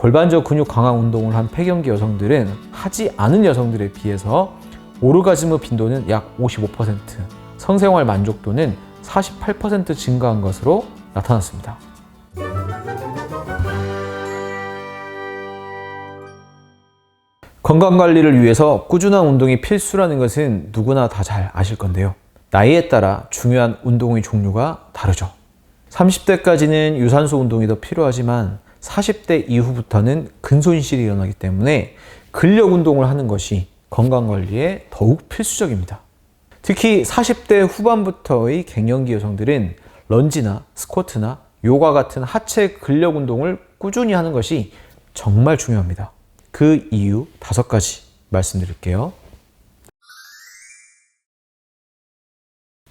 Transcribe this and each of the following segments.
골반적 근육 강화 운동을 한 폐경기 여성들은 하지 않은 여성들에 비해서 오르가즘의 빈도는 약 55%, 성생활 만족도는 48% 증가한 것으로 나타났습니다. 건강 관리를 위해서 꾸준한 운동이 필수라는 것은 누구나 다 잘 아실 건데요. 나이에 따라 중요한 운동의 종류가 다르죠. 30대까지는 유산소 운동이 더 필요하지만 40대 이후부터는 근손실이 일어나기 때문에 근력 운동을 하는 것이 건강 관리에 더욱 필수적입니다. 특히 40대 후반부터의 갱년기 여성들은 런지나 스쿼트나 요가 같은 하체 근력 운동을 꾸준히 하는 것이 정말 중요합니다. 그 이유 다섯 가지 말씀드릴게요.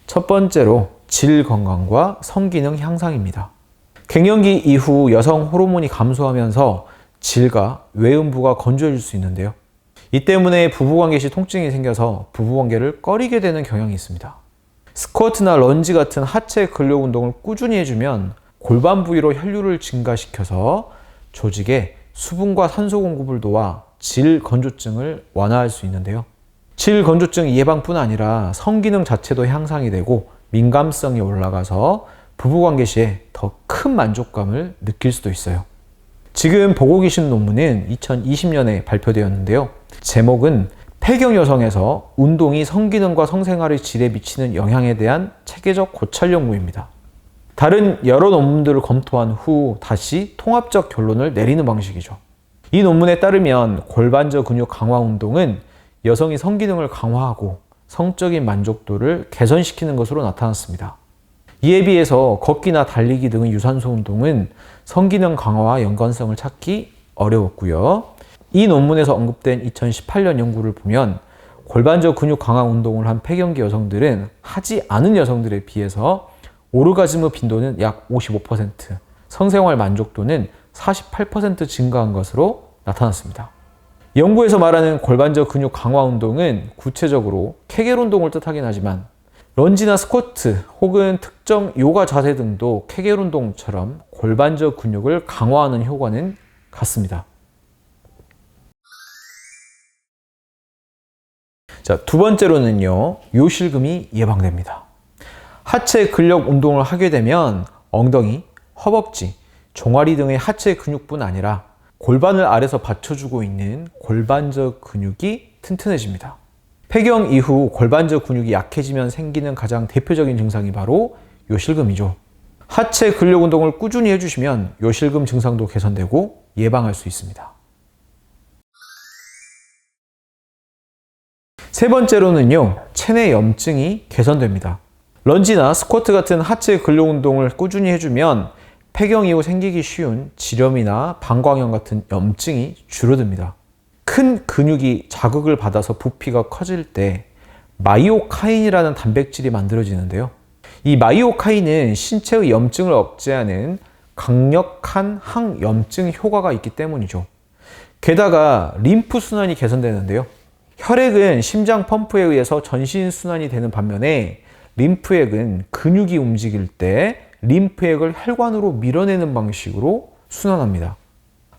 첫 번째로 질 건강과 성기능 향상입니다. 갱년기 이후 여성 호르몬이 감소하면서 질과 외음부가 건조해질 수 있는데요. 이 때문에 부부관계 시 통증이 생겨서 부부관계를 꺼리게 되는 경향이 있습니다. 스쿼트나 런지 같은 하체 근력 운동을 꾸준히 해주면 골반 부위로 혈류를 증가시켜서 조직에 수분과 산소 공급을 도와 질 건조증을 완화할 수 있는데요. 질 건조증 예방뿐 아니라 성기능 자체도 향상이 되고 민감성이 올라가서 부부관계 시에 더 큰 만족감을 느낄 수도 있어요. 지금 보고 계신 논문은 2020년에 발표되었는데요. 제목은 폐경 여성에서 운동이 성기능과 성생활의 질에 미치는 영향에 대한 체계적 고찰 연구입니다. 다른 여러 논문들을 검토한 후 다시 통합적 결론을 내리는 방식이죠. 이 논문에 따르면 골반저 근육 강화 운동은 여성이 성기능을 강화하고 성적인 만족도를 개선시키는 것으로 나타났습니다. 이에 비해서 걷기나 달리기 등의 유산소 운동은 성기능 강화와 연관성을 찾기 어려웠고요. 이 논문에서 언급된 2018년 연구를 보면 골반적 근육 강화 운동을 한 폐경기 여성들은 하지 않은 여성들에 비해서 오르가즘의 빈도는 약 55%, 성생활 만족도는 48% 증가한 것으로 나타났습니다. 연구에서 말하는 골반적 근육 강화 운동은 구체적으로 케겔 운동을 뜻하긴 하지만 런지나 스쿼트 혹은 특정 요가 자세 등도 케겔 운동처럼 골반적 근육을 강화하는 효과는 같습니다. 자, 두 번째로는요, 요실금이 예방됩니다. 하체 근력 운동을 하게 되면 엉덩이, 허벅지, 종아리 등의 하체 근육뿐 아니라 골반을 아래서 받쳐주고 있는 골반적 근육이 튼튼해집니다. 폐경 이후 골반적 근육이 약해지면 생기는 가장 대표적인 증상이 바로 요실금이죠. 하체 근력 운동을 꾸준히 해주시면 요실금 증상도 개선되고 예방할 수 있습니다. 세 번째로는요, 체내 염증이 개선됩니다. 런지나 스쿼트 같은 하체 근력 운동을 꾸준히 해주면 폐경 이후 생기기 쉬운 지렴이나 방광염 같은 염증이 줄어듭니다. 큰 근육이 자극을 받아서 부피가 커질 때 마이오카인이라는 단백질이 만들어지는데요. 이 마이오카인은 신체의 염증을 억제하는 강력한 항염증 효과가 있기 때문이죠. 게다가 림프 순환이 개선되는데요. 혈액은 심장 펌프에 의해서 전신 순환이 되는 반면에 림프액은 근육이 움직일 때 림프액을 혈관으로 밀어내는 방식으로 순환합니다.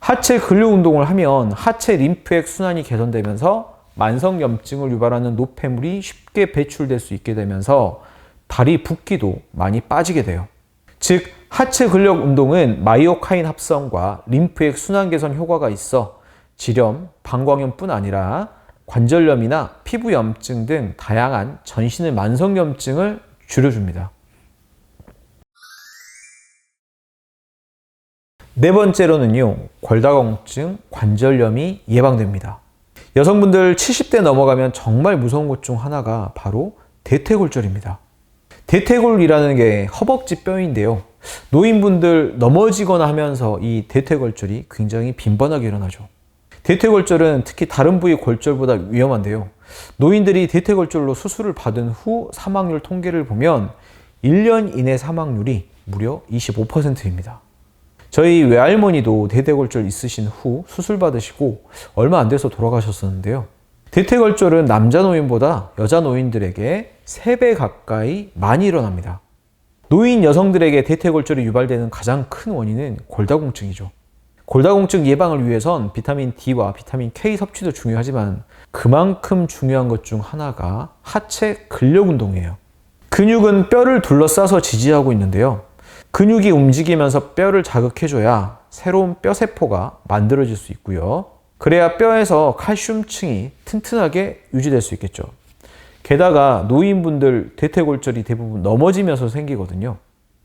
하체 근력 운동을 하면 하체 림프액 순환이 개선되면서 만성 염증을 유발하는 노폐물이 쉽게 배출될 수 있게 되면서 다리 붓기도 많이 빠지게 돼요. 즉 하체 근력 운동은 마이오카인 합성과 림프액 순환 개선 효과가 있어 지렴, 방광염뿐 아니라 관절염이나 피부염증 등 다양한 전신의 만성염증을 줄여줍니다. 네 번째로는요, 골다공증, 관절염이 예방됩니다. 여성분들 70대 넘어가면 정말 무서운 것 중 하나가 바로 대퇴골절입니다. 대퇴골이라는 게 허벅지 뼈인데요. 노인분들 넘어지거나 하면서 이 대퇴골절이 굉장히 빈번하게 일어나죠. 대퇴골절은 특히 다른 부위 골절보다 위험한데요. 노인들이 대퇴골절로 수술을 받은 후 사망률 통계를 보면 1년 이내 사망률이 무려 25%입니다. 저희 외할머니도 대퇴골절 있으신 후 수술 받으시고 얼마 안 돼서 돌아가셨었는데요. 대퇴골절은 남자 노인보다 여자 노인들에게 3배 가까이 많이 일어납니다. 노인 여성들에게 대퇴골절이 유발되는 가장 큰 원인은 골다공증이죠. 골다공증 예방을 위해선 비타민 D와 비타민 K 섭취도 중요하지만 그만큼 중요한 것 중 하나가 하체 근력 운동이에요. 근육은 뼈를 둘러싸서 지지하고 있는데요. 근육이 움직이면서 뼈를 자극해줘야 새로운 뼈 세포가 만들어질 수 있고요. 그래야 뼈에서 칼슘층이 튼튼하게 유지될 수 있겠죠. 게다가 노인분들 대퇴골절이 대부분 넘어지면서 생기거든요.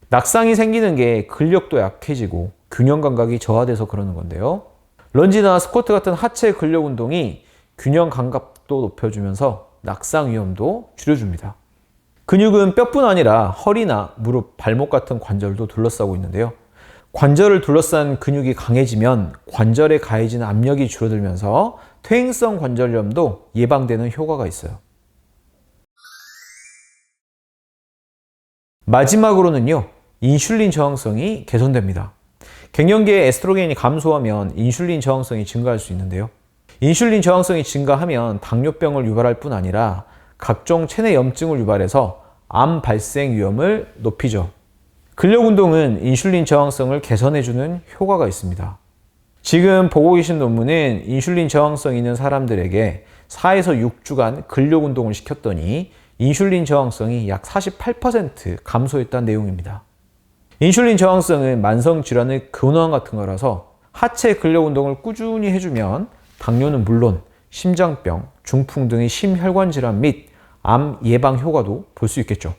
낙상이 생기는 게 근력도 약해지고 균형 감각이 저하돼서 그러는 건데요. 런지나 스쿼트 같은 하체 근력 운동이 균형 감각도 높여주면서 낙상 위험도 줄여줍니다. 근육은 뼈뿐 아니라 허리나 무릎, 발목 같은 관절도 둘러싸고 있는데요. 관절을 둘러싼 근육이 강해지면 관절에 가해지는 압력이 줄어들면서 퇴행성 관절염도 예방되는 효과가 있어요. 마지막으로는요, 인슐린 저항성이 개선됩니다. 갱년기에 에스트로겐이 감소하면 인슐린 저항성이 증가할 수 있는데요. 인슐린 저항성이 증가하면 당뇨병을 유발할 뿐 아니라 각종 체내 염증을 유발해서 암 발생 위험을 높이죠. 근력 운동은 인슐린 저항성을 개선해주는 효과가 있습니다. 지금 보고 계신 논문은 인슐린 저항성 있는 사람들에게 4에서 6주간 근력 운동을 시켰더니 인슐린 저항성이 약 48% 감소했다는 내용입니다. 인슐린 저항성은 만성 질환의 근원 같은 거라서 하체 근력 운동을 꾸준히 해주면 당뇨는 물론 심장병, 중풍 등의 심혈관 질환 및 암 예방 효과도 볼 수 있겠죠.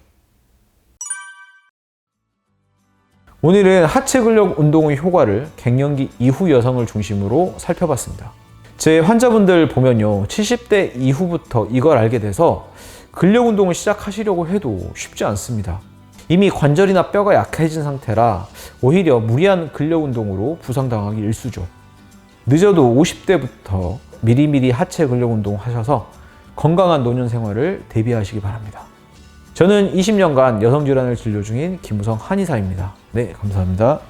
오늘은 하체 근력 운동의 효과를 갱년기 이후 여성을 중심으로 살펴봤습니다. 제 환자분들 보면요. 70대 이후부터 이걸 알게 돼서 근력 운동을 시작하시려고 해도 쉽지 않습니다. 이미 관절이나 뼈가 약해진 상태라 오히려 무리한 근력 운동으로 부상당하기 일쑤죠. 늦어도 50대부터 미리미리 하체 근력 운동 하셔서 건강한 노년 생활을 대비하시기 바랍니다. 저는 20년간 여성 질환을 진료 중인 김우성 한의사입니다. 네, 감사합니다.